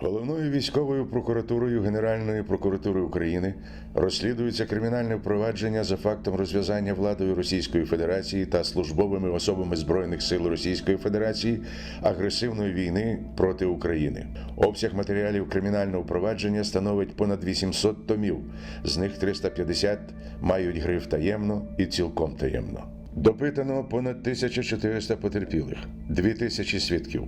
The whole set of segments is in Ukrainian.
Головною військовою прокуратурою Генеральної прокуратури України розслідується кримінальне впровадження за фактом розв'язання владою Російської Федерації та службовими особами збройних сил Російської Федерації агресивної війни проти України. Обсяг матеріалів кримінального впровадження становить понад 800 томів, з них 350 мають гриф таємно і цілком таємно. Допитано понад 1400 потерпілих, 2000 свідків.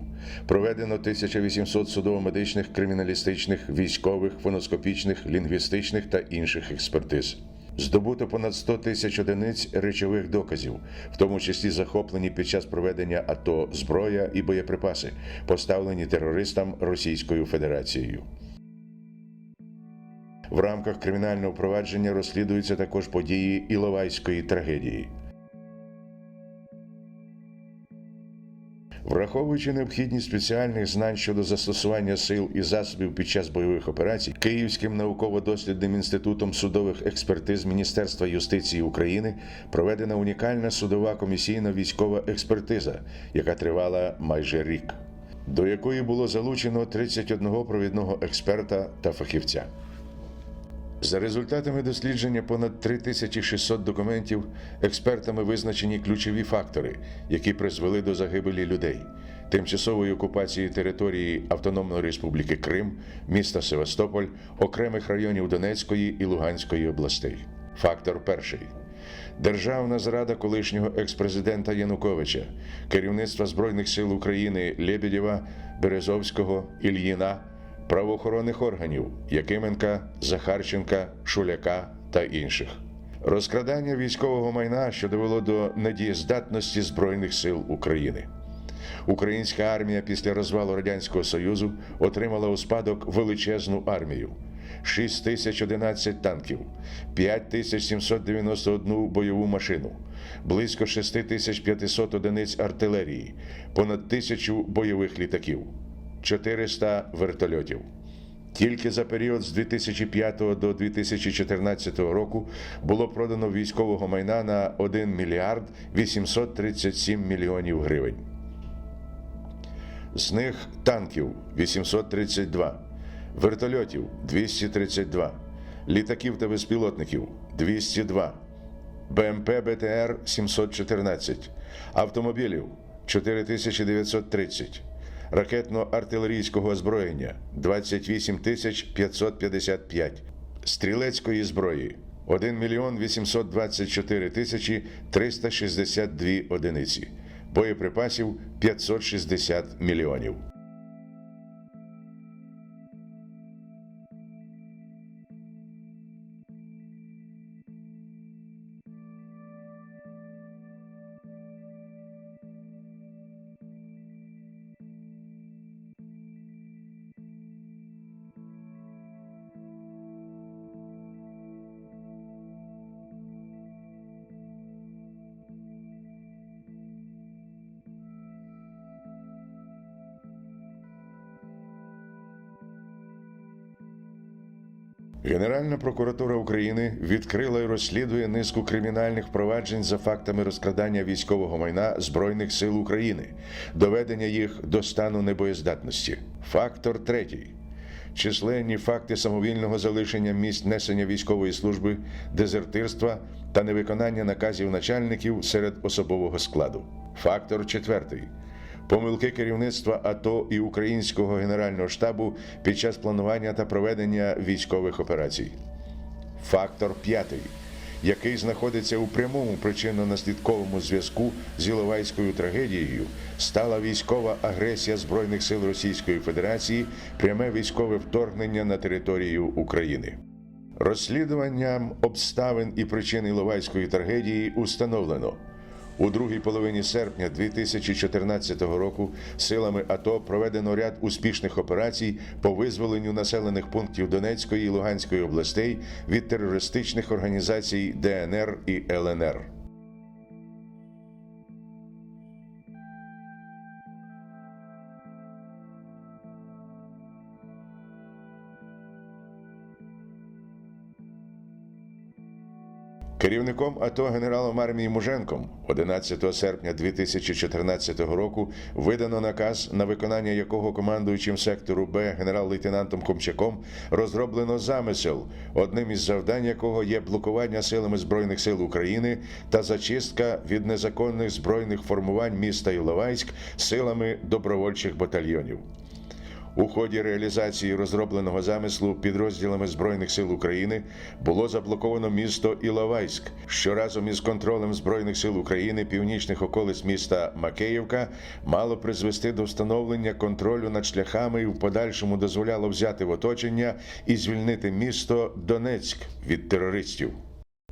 Проведено 1800 судово-медичних, криміналістичних, військових, фоноскопічних, лінгвістичних та інших експертиз. Здобуто понад 100 тисяч одиниць речових доказів, в тому числі захоплені під час проведення АТО зброя і боєприпаси, поставлені терористам Російською Федерацією. В рамках кримінального провадження розслідуються також події Іловайської трагедії. Враховуючи необхідність спеціальних знань щодо застосування сил і засобів під час бойових операцій, Київським науково-дослідним інститутом судових експертиз Міністерства юстиції України проведена унікальна судова комісійна військова експертиза, яка тривала майже рік, до якої було залучено 31 провідного експерта та фахівця. За результатами дослідження понад 3600 документів експертами визначені ключові фактори, які призвели до загибелі людей, тимчасової окупації території Автономної Республіки Крим, міста Севастополь, окремих районів Донецької і Луганської областей. Фактор перший. Державна зрада колишнього експрезидента Януковича, керівництва Збройних сил України Лебедєва, Березовського, Ільїна, правоохоронних органів Якименка, Захарченка, Шуляка та інших. Розкрадання військового майна, що довело до недієздатності Збройних сил України. Українська армія після розвалу Радянського Союзу отримала у спадок величезну армію. 6 тисяч 11 танків, 5 791 бойову машину, близько 6 тисяч 500 одиниць артилерії, понад тисячу бойових літаків, 400 вертольотів. Тільки за період з 2005 до 2014 року було продано військового майна на 1 мільярд 837 мільйонів гривень. З них танків 832, вертольотів 232, літаків та безпілотників 202, БМП БТР 714, автомобілів 4930, ракетно-артилерійського озброєння 28 тисяч 555, стрілецької зброї 1 мільйон 824 тисячі 362 одиниці, боєприпасів 560 мільйонів. Генеральна прокуратура України відкрила і розслідує низку кримінальних проваджень за фактами розкрадання військового майна Збройних сил України, доведення їх до стану небоєздатності. Фактор третій. Численні факти самовільного залишення місць несення військової служби, дезертирства та невиконання наказів начальників серед особового складу. Фактор четвертий. Помилки керівництва АТО і Українського генерального штабу під час планування та проведення військових операцій. Фактор п'ятий, який знаходиться у прямому причинно-наслідковому зв'язку з Іловайською трагедією, стала військова агресія Збройних сил Російської Федерації, пряме військове вторгнення на територію України. Розслідуванням обставин і причин Іловайської трагедії установлено. У другій половині серпня 2014 року силами АТО проведено ряд успішних операцій по визволенню населених пунктів Донецької і Луганської областей від терористичних організацій ДНР і ЛНР. Керівником АТО генералом армії Муженком 11 серпня 2014 року видано наказ, на виконання якого командуючим сектору Б генерал-лейтенантом Хомчаком розроблено замисел, одним із завдань якого є блокування силами збройних сил України та зачистка від незаконних збройних формувань міста Іловайськ силами добровольчих батальйонів. У ході реалізації розробленого замислу підрозділами Збройних сил України було заблоковано місто Іловайськ, що разом із контролем Збройних сил України північних околиць міста Макеївка мало призвести до встановлення контролю над шляхами і в подальшому дозволяло взяти в оточення і звільнити місто Донецьк від терористів.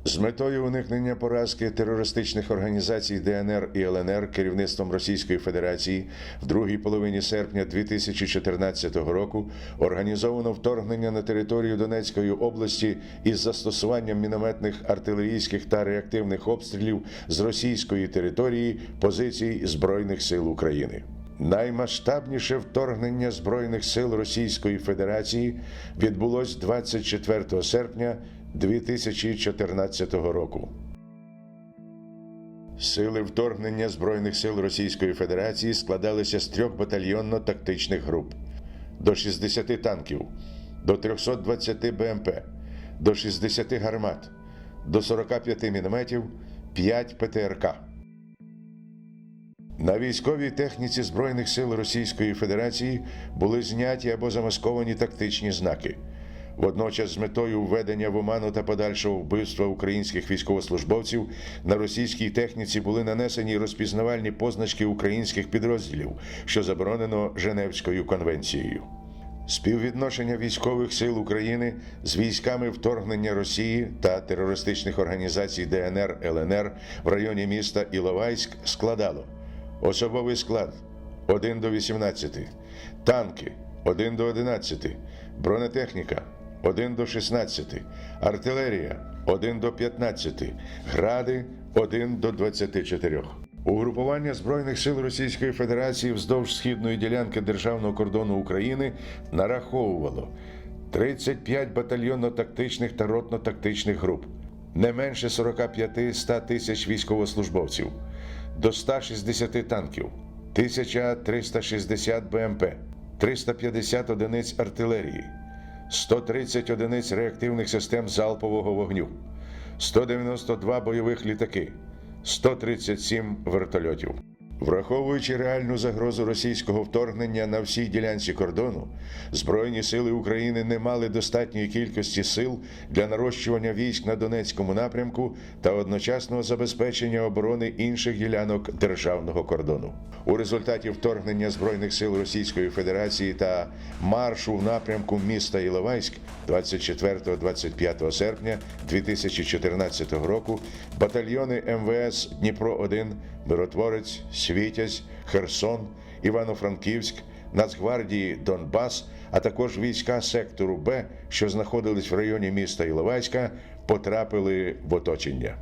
З метою уникнення поразки терористичних організацій ДНР і ЛНР керівництвом Російської Федерації в другій половині серпня 2014 року організовано вторгнення на територію Донецької області із застосуванням мінометних артилерійських та реактивних обстрілів з російської території позицій Збройних сил України. Наймасштабніше вторгнення Збройних сил Російської Федерації відбулось 24 серпня 2014 року. Сили вторгнення Збройних сил Російської Федерації складалися з трьох батальйонно-тактичних груп до 60 танків, до 320 БМП, до 60 гармат, до 45 мінометів, 5 ПТРК. На військовій техніці Збройних сил Російської Федерації були зняті або замасковані тактичні знаки. Водночас, з метою введення в оману та подальшого вбивства українських військовослужбовців на російській техніці були нанесені розпізнавальні позначки українських підрозділів, що заборонено Женевською конвенцією. Співвідношення військових сил України з військами вторгнення Росії та терористичних організацій ДНР ЛНР в районі міста Іловайськ складало особовий склад 1 до 18, танки 1 до 11, бронетехніка 1 до 16, артилерія 1 до 15, гради 1 до 24. Угрупування Збройних сил Російської Федерації вздовж східної ділянки державного кордону України нараховувало 35 батальйонно-тактичних та ротно-тактичних груп, не менше 45-100 тисяч військовослужбовців, до 160 танків, 1360 БМП, 350 одиниць артилерії, 130 одиниць реактивних систем залпового вогню, 192 бойових літаки, 137 вертольотів. Враховуючи реальну загрозу російського вторгнення на всій ділянці кордону, Збройні сили України не мали достатньої кількості сил для нарощування військ на Донецькому напрямку та одночасного забезпечення оборони інших ділянок державного кордону. У результаті вторгнення Збройних сил Російської Федерації та маршу в напрямку міста Іловайськ 24-25 серпня 2014 року батальйони МВС Дніпро 1 Миротворець, Світязь, Херсон, Івано-Франківськ, Нацгвардії Донбас, а також війська сектору Б, що знаходились в районі міста Іловайська, потрапили в оточення.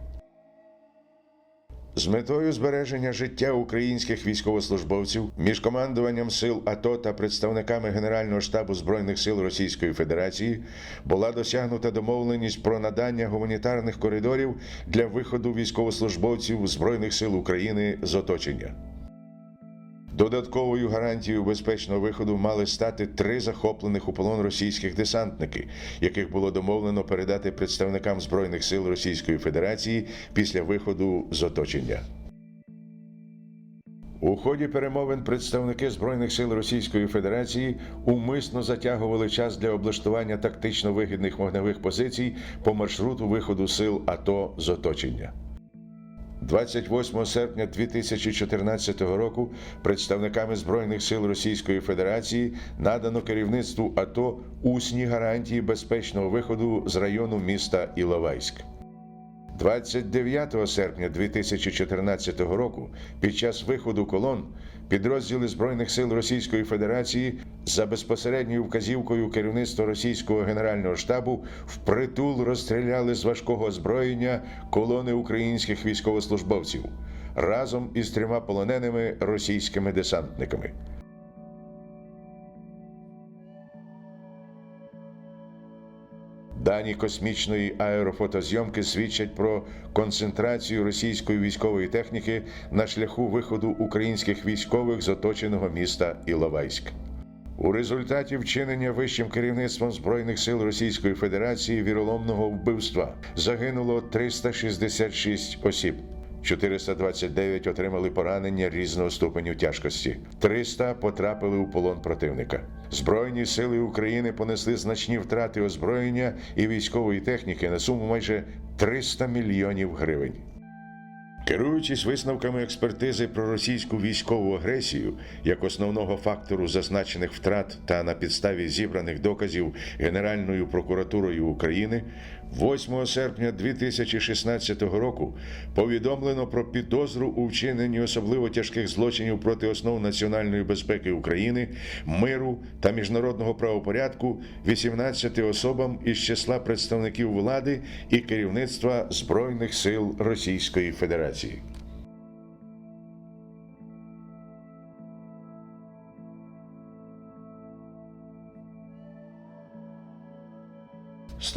З метою збереження життя українських військовослужбовців між командуванням сил АТО та представниками Генерального штабу збройних сил Російської Федерації була досягнута домовленість про надання гуманітарних коридорів для виходу військовослужбовців збройних сил України з оточення. Додатковою гарантією безпечного виходу мали стати три захоплених у полон російських десантники, яких було домовлено передати представникам збройних сил Російської Федерації після виходу з оточення. У ході перемовин представники збройних сил Російської Федерації умисно затягували час для облаштування тактично вигідних вогневих позицій по маршруту виходу сил АТО з оточення. 28 серпня 2014 року представниками Збройних сил Російської Федерації надано керівництву АТО усні гарантії безпечного виходу з району міста Іловайськ. 29 серпня 2014 року під час виходу колон підрозділи Збройних сил Російської Федерації за безпосередньою вказівкою керівництва російського генерального штабу впритул розстріляли з важкого озброєння колони українських військовослужбовців разом із трьома полоненими російськими десантниками. Дані космічної аерофотозйомки свідчать про концентрацію російської військової техніки на шляху виходу українських військових з оточеного міста Іловайськ. У результаті вчинення вищим керівництвом Збройних сил Російської Федерації віроломного вбивства загинуло 366 осіб. 429 отримали поранення різного ступеню тяжкості. 300 потрапили у полон противника. Збройні сили України понесли значні втрати озброєння і військової техніки на суму майже 300 мільйонів гривень. Керуючись висновками експертизи про російську військову агресію як основного фактору зазначених втрат та на підставі зібраних доказів Генеральною прокуратурою України, 8 серпня 2016 року повідомлено про підозру у вчиненні особливо тяжких злочинів проти основ національної безпеки України, миру та міжнародного правопорядку 18 особам із числа представників влади і керівництва Збройних сил Російської Федерації.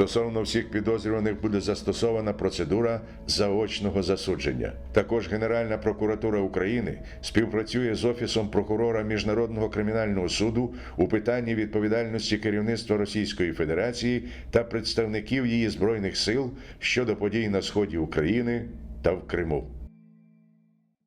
Стосовно всіх підозрюваних буде застосована процедура заочного засудження. Також Генеральна прокуратура України співпрацює з Офісом прокурора Міжнародного кримінального суду у питанні відповідальності керівництва Російської Федерації та представників її збройних сил щодо подій на сході України та в Криму.